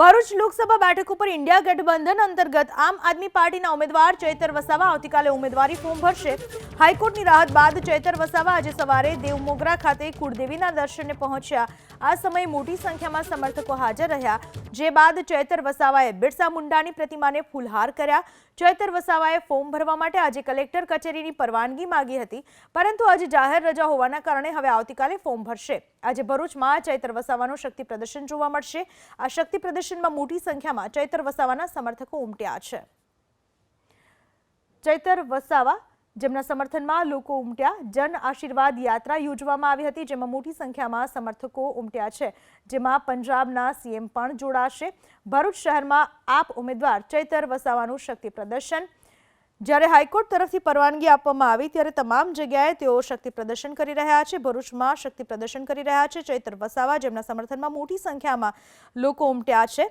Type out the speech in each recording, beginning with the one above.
ભરૂચ લોકસભા બેઠક ઉપર ઇન્ડિયા ગઠબંધન અંતર્ગત આમ આદમી પાર્ટીના ઉમેદવાર ચૈતર વસાવા આવતીકાલે ઉમેદવારી ફોર્મ ભરશે. હાઈકોર્ટની રાહત બાદ ચૈતર વસાવા આજે સવારે દેવમોગરા ખાતે કુળદેવીના દર્શને પહોંચ્યા. આ સમયે મોટી સંખ્યામાં સમર્થકો હાજર રહ્યા. જે બાદ ચૈતર વસાવાએ બિરસા મુંડાની પ્રતિમાને ફૂલહાર કર્યા. ચૈતર વસાવાએ ફોર્મ ભરવા માટે આજે કલેક્ટર કચેરીની પરવાનગી માગી હતી. પરંતુ આજે જાહેર રજા હોવાના કારણે હવે આવતીકાલે ફોર્મ ભરશે. આજે ભરૂચમાં ચૈતર વસાવાનું શક્તિ પ્રદર્શન જોવા મળશે. આ શક્તિ પ્રદર્શનમાં મોટી સંખ્યામાં ચૈતર વસાવાના સમર્થકો ઉમટ્યા છે. ચૈતર વસાવા જેમના સમર્થનમાં લોકો ઉમટ્યા, જન આશીર્વાદ યાત્રા યોજવામાં આવી હતી, જેમાં મોટી સંખ્યામાં સમર્થકો ઉમટ્યા છે. જેમાં પંજાબના સીએમ પણ જોડાશે. ભરૂચ શહેરમાં આપ ઉમેદવાર ચૈતર વસાવાનું શક્તિ પ્રદર્શન જ્યારે હાઈકોર્ટ તરફથી પરવાનગી આપવામાં આવી, ત્યારે તમામ જગ્યાએ તેઓ શક્તિ પ્રદર્શન કરી રહ્યા છે. ભરૂચમાં શક્તિ પ્રદર્શન કરી રહ્યા છે. ચૈતર વસાવા જેમના સમર્થનમાં મોટી સંખ્યામાં લોકો ઉમટ્યા છે.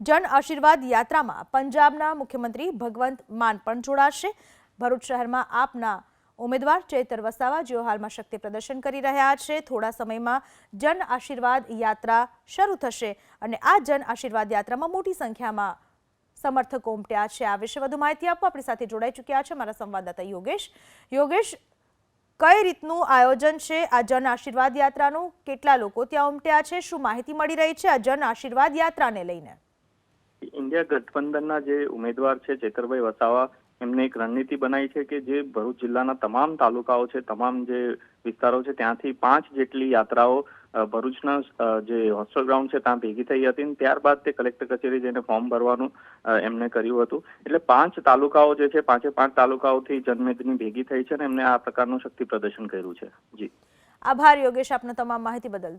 જન આશીર્વાદ યાત્રામાં પંજાબના મુખ્યમંત્રી ભગવંત માન પણ જોડાશે. ભરૂચ શહેરમાં આપના ઉમેદવાર ચૈતર વસાવા જેઓ હાલમાં શક્તિ પ્રદર્શન કરી રહ્યા છે. થોડા સમયમાં જન આશીર્વાદ યાત્રા શરૂ થશે અને આ જન આશીર્વાદ યાત્રામાં મોટી સંખ્યામાં સમર્થકો ઉમટ્યા છે. આ વિશે વધુ માહિતી આપવા આપણી સાથે જોડાઈ ચૂક્યા છે મારા સંવાદદાતા યોગેશ. યોગેશ, કઈ રીતનું આયોજન છે? આ જન આશીર્વાદ યાત્રાનું કેટલા લોકો ત્યાં ઉમટ્યા છે? શું માહિતી મળી રહી છે આ જન આશીર્વાદ યાત્રાને લઈને? ઇન્ડિયા ગઠબંધનના જે ઉમેદવાર છે, ચેતરભાઈ વસાવા, એમને એક રણનીતિ બનાવી છે કે જે ભરૂચ જિલ્લાના તમામ તાલુકાઓ છે, તમામ જે વિસ્તારો છે, ત્યાંથી પાંચ જેટલી યાત્રાઓ ભરૂચના જે હોસ્ટેલ ગ્રાઉન્ડ છે, ત્યાં ભેગી થઈ હતી ત્યારબાદ તે કલેક્ટર કચેરી જઈને ફોર્મ ભરવાનું એમને કર્યું હતું. એટલે પાંચ તાલુકાઓ જે છે, પાંચે પાંચ તાલુકાઓથી જનમેદની ભેગી થઈ છે અને એમને આ પ્રકારનું શક્તિ પ્રદર્શન કર્યું છે. જી. આભાર, યોગેશ, આપનો તમામ માહિતી બદલ.